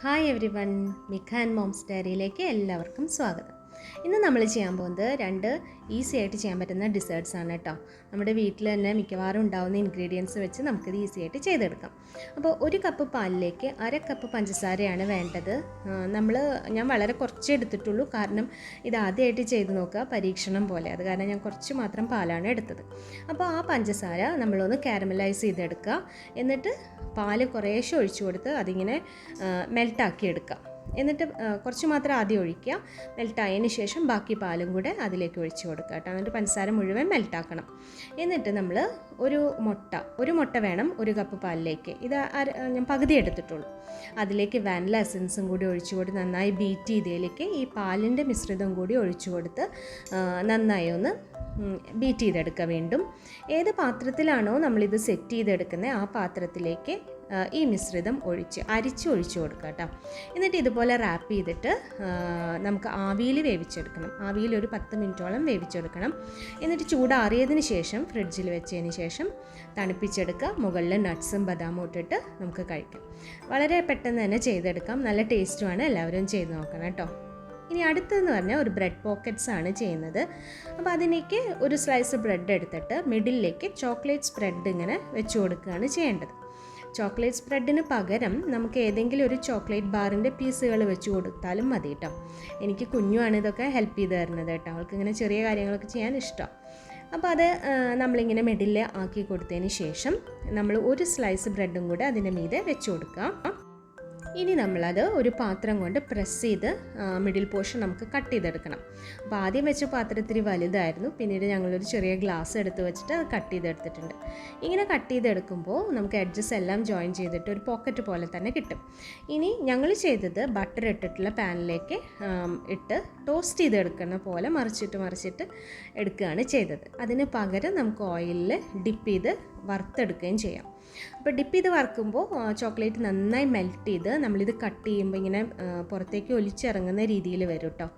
Hi everyone Mikha and moms ഡയറിയിലേക്ക് എല്ലാവർക്കും സ്വാഗതം. ഇന്ന് നമ്മൾ ചെയ്യാൻ പോകുന്നത് രണ്ട് ഈസി ആയിട്ട് ചെയ്യാൻ പറ്റുന്ന ഡിസേർട്ട്സ് ആണ് കേട്ടോ. നമ്മുടെ വീട്ടിൽ തന്നെ മിക്കവാറും ഉണ്ടാകുന്ന ഇൻഗ്രീഡിയൻസ് വെച്ച് നമുക്കിത് ഈസി ആയിട്ട് ചെയ്തെടുക്കാം. അപ്പോൾ ഒരു കപ്പ് പാലിലേക്ക് അര കപ്പ് പഞ്ചസാരയാണ് വേണ്ടത്. നമ്മൾ ഞാൻ വളരെ കുറച്ച് എടുത്തിട്ടുള്ളൂ. കാരണം ഇത് ആദ്യമായിട്ട് ചെയ്ത് നോക്കുക പരീക്ഷണം പോലെ. അത് കാരണം ഞാൻ കുറച്ച് മാത്രം പാലാണ് എടുത്തത്. അപ്പോൾ ആ പഞ്ചസാര നമ്മളൊന്ന് കാരമലൈസ് ചെയ്തെടുക്കുക. എന്നിട്ട് പാൽ കുറേശ്ശെ ഒഴിച്ചു കൊടുത്ത് അതിങ്ങനെ മെൽട്ടാക്കി എടുക്കാം എന്നിട്ട് കുറച്ച് മാത്രം ആദ്യം ഒഴിക്കുക. മെൽട്ടായതിന് ശേഷം ബാക്കി പാലും കൂടെ അതിലേക്ക് ഒഴിച്ച് കൊടുക്കുക കേട്ടോ. എന്നിട്ട് പഞ്ചസാര മുഴുവൻ മെൽട്ടാക്കണം. എന്നിട്ട് നമ്മൾ ഒരു മുട്ട ഒരു മുട്ട വേണം ഒരു കപ്പ് പാലിലേക്ക്. ഇത് ഞാൻ പകുതി എടുത്തിട്ടുള്ളൂ. അതിലേക്ക് വാനില എസൻസും കൂടി ഒഴിച്ചു കൊടുത്ത് നന്നായി ബീറ്റ് ചെയ്തതിലേക്ക് ഈ പാലിന്റെ മിശ്രിതം കൂടി ഒഴിച്ചു കൊടുത്ത് നന്നായി ഒന്ന് ബീറ്റ് ചെയ്തെടുക്കുക വീണ്ടും. ഏത് പാത്രത്തിലാണോ നമ്മളിത് സെറ്റ് ചെയ്തെടുക്കുന്നത് ആ പാത്രത്തിലേക്ക് ഈ മിശ്രിതം ഒഴിച്ച് അരിച്ച് ഒഴിച്ച് കൊടുക്കുക കേട്ടോ എന്നിട്ട് ഇതുപോലെ റാപ്പ് ചെയ്തിട്ട് നമുക്ക് ആവിയിൽ വേവിച്ചെടുക്കണം. ആവിയിൽ ഒരു പത്ത് മിനിറ്റോളം വേവിച്ചെടുക്കണം. എന്നിട്ട് ചൂടാറിയതിന് ശേഷം ഫ്രിഡ്ജിൽ വെച്ചതിന് ശേഷം തണുപ്പിച്ചെടുക്കുക മുകളിൽ നട്ട്സും ബദാമും ഇട്ടിട്ട് നമുക്ക് കഴിക്കാം. വളരെ പെട്ടെന്ന് തന്നെ ചെയ്തെടുക്കാം. നല്ല ടേസ്റ്റുമാണ് എല്ലാവരും ചെയ്ത് നോക്കണം കേട്ടോ. ഇനി അടുത്തതെന്ന് പറഞ്ഞാൽ ഒരു ബ്രെഡ് പോക്കറ്റ്സ് ആണ് ചെയ്യുന്നത്. അപ്പോൾ അതിലേക്ക് ഒരു സ്ലൈസ് ബ്രെഡ് എടുത്തിട്ട് മിഡിലേക്ക് ചോക്ലേറ്റ് സ്പ്രെഡ് ഇങ്ങനെ വെച്ച് കൊടുക്കുകയാണ് ചെയ്യേണ്ടത്. ചോക്ലേറ്റ് സ്പ്രെഡിന് പകരം നമുക്ക് ഏതെങ്കിലും ഒരു ചോക്ലേറ്റ് ബാറിന്റെ പീസുകൾ വെച്ച് കൊടുത്താലും മതി കേട്ടോ എനിക്ക് കുഞ്ഞുമാണ് ഇതൊക്കെ ഹെൽപ്പ് ചെയ്ത് തരുന്നത് കേട്ടോ അവൾക്ക് ഇങ്ങനെ ചെറിയ കാര്യങ്ങളൊക്കെ ചെയ്യാൻ ഇഷ്ടം. അപ്പോൾ അത് നമ്മളിങ്ങനെ മിഡിൽ ആക്കി കൊടുത്തതിന് ശേഷം നമ്മൾ ഒരു സ്ലൈസ് ബ്രെഡും കൂടെ അതിന്റെ മീതെ വെച്ച് കൊടുക്കുക. ഇനി നമ്മളത് ഒരു പാത്രം കൊണ്ട് പ്രസ് ചെയ്ത് മിഡിൽ പോർഷൻ നമുക്ക് കട്ട് ചെയ്തെടുക്കണം. അപ്പോൾ ആദ്യം വെച്ച പാത്രം ഇത്തിരി വലുതായിരുന്നു. പിന്നീട് ഞങ്ങളൊരു ചെറിയ ഗ്ലാസ് എടുത്ത് വെച്ചിട്ട് അത് കട്ട് ചെയ്തെടുത്തിട്ടുണ്ട്. ഇങ്ങനെ കട്ട് ചെയ്തെടുക്കുമ്പോൾ നമുക്ക് എഡ്ജസ് എല്ലാം ജോയിൻ ചെയ്തിട്ട് ഒരു പോക്കറ്റ് പോലെ തന്നെ കിട്ടും. ഇനി ഞങ്ങൾ ചെയ്തത് ബട്ടർ ഇട്ടിട്ടുള്ള പാനിലേക്ക് ഇട്ട് ടോസ്റ്റ് ചെയ്തെടുക്കുന്ന പോലെ മറിച്ചിട്ട് മറിച്ചിട്ട് എടുക്കുകയാണ് ചെയ്തത്. അതിന് പകരം നമുക്ക് ഓയിലിൽ ഡിപ്പ് ചെയ്ത് വറുത്തെടുക്കുകയും ചെയ്യാം. അപ്പോൾ ഡിപ്പ് ചെയ്ത് വറക്കുമ്പോൾ ചോക്ലേറ്റ് നന്നായി മെൽറ്റ് ചെയ്ത് നമ്മളിത് കട്ട് ചെയ്യുമ്പോൾ ഇങ്ങനെ പുറത്തേക്ക് ഒലിച്ചിറങ്ങുന്ന രീതിയിൽ വരും കേട്ടോ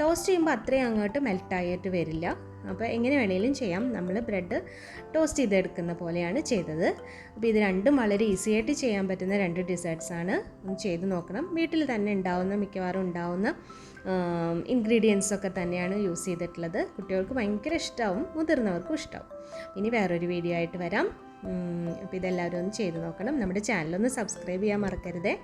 ടോസ്റ്റ് ചെയ്യുമ്പോൾ അത്രയും അങ്ങോട്ട് മെൽട്ടായിട്ട് വരില്ല. അപ്പോൾ എങ്ങനെ വേണമെങ്കിലും ചെയ്യാം. നമ്മൾ ബ്രെഡ് ടോസ്റ്റ് ചെയ്തെടുക്കുന്ന പോലെയാണ് ചെയ്തത്. അപ്പോൾ ഇത് രണ്ടും വളരെ ഈസി ആയിട്ട് ചെയ്യാൻ പറ്റുന്ന രണ്ട് ഡിസേർട്ട്സ് ആണ്. ഒന്ന് ചെയ്ത് നോക്കണം. വീട്ടിൽ തന്നെ ഉണ്ടാവുന്ന മിക്കവാറും ഉണ്ടാവുന്ന ഇൻഗ്രീഡിയൻസ് ഒക്കെ തന്നെയാണ് യൂസ് ചെയ്തിട്ടുള്ളത്. കുട്ടികൾക്ക് ഭയങ്കര ഇഷ്ടമാവും മുതിർന്നവർക്കും ഇഷ്ടമാവും ഇനി വേറൊരു വീഡിയോ ആയിട്ട് വരാം. അപ്പോൾ ഇതെല്ലാവരും ഒന്ന് ചെയ്ത് നോക്കണം. നമ്മുടെ ചാനലൊന്ന് സബ്സ്ക്രൈബ് ചെയ്യാൻ മറക്കരുതേ.